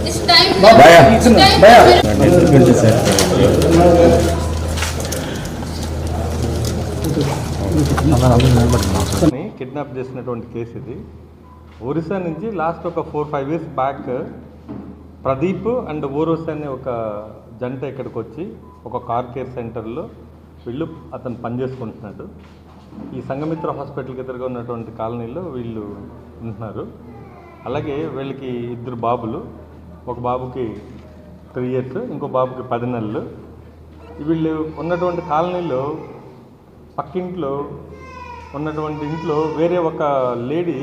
It's time. Baya. It's time. Baya. ని kidnap చేసినటువంటి case ఇది ఒరిస్సా నుంచి లాస్ట్ ఒక four five years back Pradeep and ఓరోస్ అనే ఒక జంట ఇక్కడికి వచ్చి ఒక కార్ కేర్ సెంటర్లో వీళ్ళు అతను పనిచేసుకుంటున్నాడు ఈ సంఘమిత్ర హాస్పిటల్కి ఎదురుగా ఉన్నటువంటి కాలనీలో వీళ్ళు ఉంటున్నారు. అలాగే వీళ్ళకి ఇద్దరు బాబులు ఒక బాబుకి త్రీ ఇయర్స్ ఇంకో బాబుకి పది నెలలు. వీళ్ళు ఉన్నటువంటి కాలనీలో పక్కింట్లో ఉన్నటువంటి ఇంట్లో వేరే ఒక లేడీ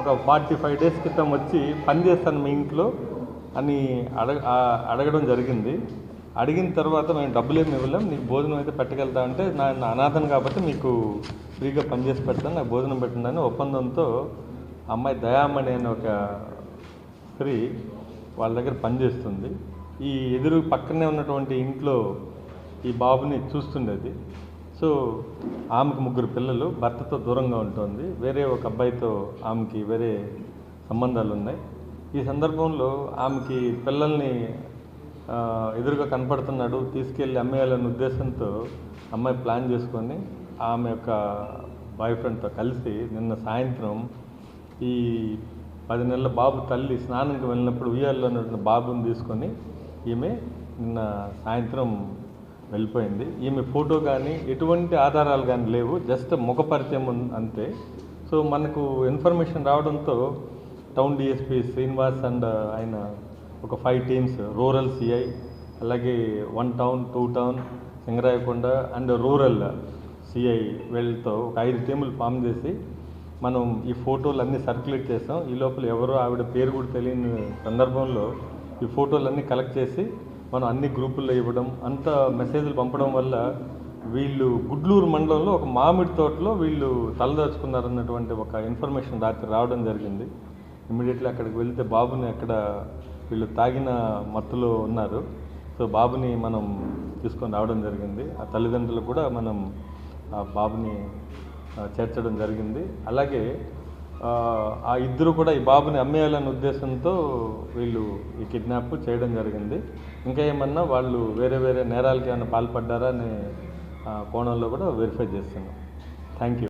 ఒక ఫార్టీ ఫైవ్ డేస్ క్రితం వచ్చి పని చేస్తాను మీ ఇంట్లో అని అడగ అడగడం జరిగింది. అడిగిన తర్వాత మేము డబ్బులు ఏమి ఇవ్వలేం నీకు భోజనం అయితే పెట్టగలుగుతా అంటే నా నా అనాథను కాబట్టి మీకు ఫ్రీగా పనిచేసి పెడతాను నాకు భోజనం పెట్టండి ఒప్పందంతో అమ్మాయి దయామణి అనే ఒక స్త్రీ వాళ్ళ దగ్గర పనిచేస్తుంది ఈ ఎదురు పక్కనే ఉన్నటువంటి ఇంట్లో ఈ బాబుని చూస్తుండేది. సో ఆమెకు ముగ్గురు పిల్లలు భర్తతో దూరంగా ఉంటుంది. వేరే ఒక అబ్బాయితో ఆమెకి వేరే సంబంధాలు ఉన్నాయి. ఈ సందర్భంలో ఆమెకి పిల్లల్ని ఎదురుగా కనపడుతున్నాడు తీసుకెళ్ళి అమ్మేయాలనే ఉద్దేశంతో అమ్మాయి ప్లాన్ చేసుకొని ఆమె యొక్క బాయ్ ఫ్రెండ్తో కలిసి నిన్న సాయంత్రం ఈ పది నెలల బాబు తల్లి స్నానంకి వెళ్ళినప్పుడు ఉయ్యాల్లో ఉన్నటువంటి బాబుని తీసుకొని ఈమె నిన్న సాయంత్రం వెళ్ళిపోయింది. ఈమె ఫోటో కానీ ఎటువంటి ఆధారాలు కానీ లేవు. జస్ట్ ముఖ పరిచయం అంతే. సో మనకు ఇన్ఫర్మేషన్ రావడంతో టౌన్ డిఎస్పి శ్రీనివాస్ అండ్ ఆయన ఒక ఫైవ్ టీమ్స్ రూరల్ సిఐ అలాగే one town two town Singarayakonda and rural CI వీళ్ళతో ఒక ఐదు టీములు ఫామ్ చేసి మనం ఈ ఫోటోలు అన్నీ సర్క్యులేట్ చేసాం. ఈ లోపల ఎవరో ఆవిడ పేరు కూడా తెలియని సందర్భంలో ఈ ఫోటోలన్నీ కలెక్ట్ చేసి మనం అన్ని గ్రూపుల్లో ఇవ్వడం అంత మెసేజ్లు పంపడం వల్ల వీళ్ళు గుడ్లూరు మండలంలో ఒక మామిడి తోటలో వీళ్ళు తలదాచుకున్నారన్నటువంటి ఒక ఇన్ఫర్మేషన్ రాత్రి రావడం జరిగింది. ఇమీడియట్లీ అక్కడికి వెళ్తే బాబుని అక్కడ వీళ్ళు తాగిన మత్తులో ఉన్నారు. సో బాబుని మనం తీసుకొని రావడం జరిగింది. ఆ తల్లిదండ్రులు కూడా మనం ఆ బాబుని చేర్చడం జరిగింది. అలాగే ఆ, ఆ ఇద్దరు కూడా ఈ బాబుని అమ్మేయాలనే ఉద్దేశంతో వీళ్ళు ఈ కిడ్నాప్ చేయడం జరిగింది. ఇంకా ఏమన్నా వాళ్ళు వేరే వేరే నేరాలకి ఏమైనా పాల్పడ్డారా అనే ఆ, కోణంలో కూడా వెరిఫై చేస్తున్నాం. Thank you